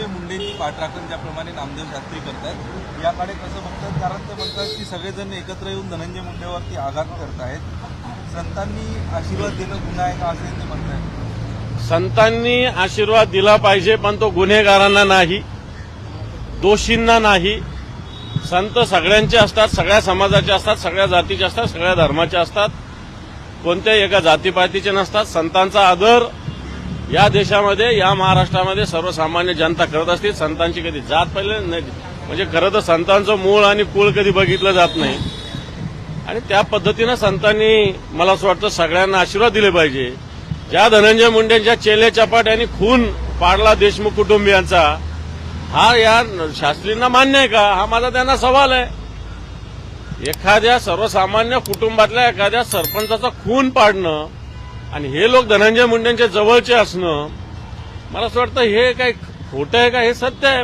धनंजय मुंडेंची पाठराखण ज्याप्रमाणे नामदेव शास्त्री करतात याकडे कसं बघतात? कारण ते म्हणतात की सगळेजण एकत्र येऊन धनंजय मुंडेवरती आघात करतायत. संतांनी आशीर्वाद देणं गुन्हा आहे का असं ते म्हणतात संतांनी आशीर्वाद दिला पाहिजे पण तो गुन्हेगारांना नाही दोषींना नाही. संत सगळ्यांचे असतात सगळ्या समाजाचे असतात सगळ्या जातीचे असतात सगळ्या धर्माचे असतात. कोणत्याही एका जातीपातीचे नसतात. संतांचा आदर या देशामध्ये या महाराष्ट्रामध्ये सर्वसामान्य जनता करत असते. संतांची कधी जात पहिले नाही. म्हणजे खरं तर संतांचं मूळ आणि कुळ कधी बघितलं जात नाही. आणि त्या पद्धतीनं संतांनी मला असं वाटतं सगळ्यांना आशीर्वाद दिले पाहिजे. ज्या धनंजय मुंडेंच्या चेले चपाट यांनी खून पाडला देशमुख कुटुंबियांचा हा या शास्त्रींना मान्य आहे का? हा माझा त्यांना सवाल आहे. एखाद्या सर्वसामान्य कुटुंबातल्या एखाद्या सरपंचाचा खून पाडणं आणि हे लोक धनंजय मुंडेंच्या जवळचे असणं मला असं वाटतं हे काय खोटं आहे का? हे सत्य आहे.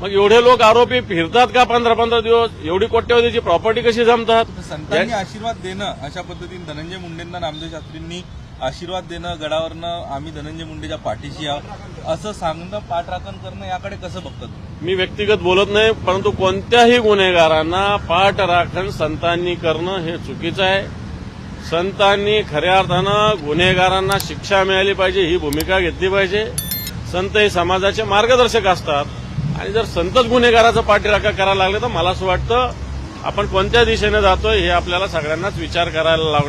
मग एवढे लोक आरोपी फिरतात का पंधरा पंधरा दिवस? एवढी कोट्यवधीची प्रॉपर्टी कशी जमतात? संतांनी आशीर्वाद देणं अशा पद्धतीने धनंजय मुंडेंना नामदेव शास्त्रींनी आशीर्वाद देणं गडावरनं आम्ही धनंजय मुंडेच्या पाठीशी आहोत. असं सांगणं पाठराखण करणं याकडे कसं बघतात? मी व्यक्तिगत बोलत नाही परंतु कोणत्याही गुन्हेगारांना पाठ राखण संतांनी करणं हे चुकीचं आहे. संतांनी खऱ्या अर्थानं गुन्हेगारांना शिक्षा मिळाली पाहिजे ही भूमिका घेतली पाहिजे. संत हे समाजाचे मार्गदर्शक असतात. आणि जर संतच गुन्हेगाराचा पाठीराखा करायला लागले तर मला असं वाटतं आपण कोणत्या दिशेने जातोय हे आपल्याला सगळ्यांनाच विचार करायला लागणार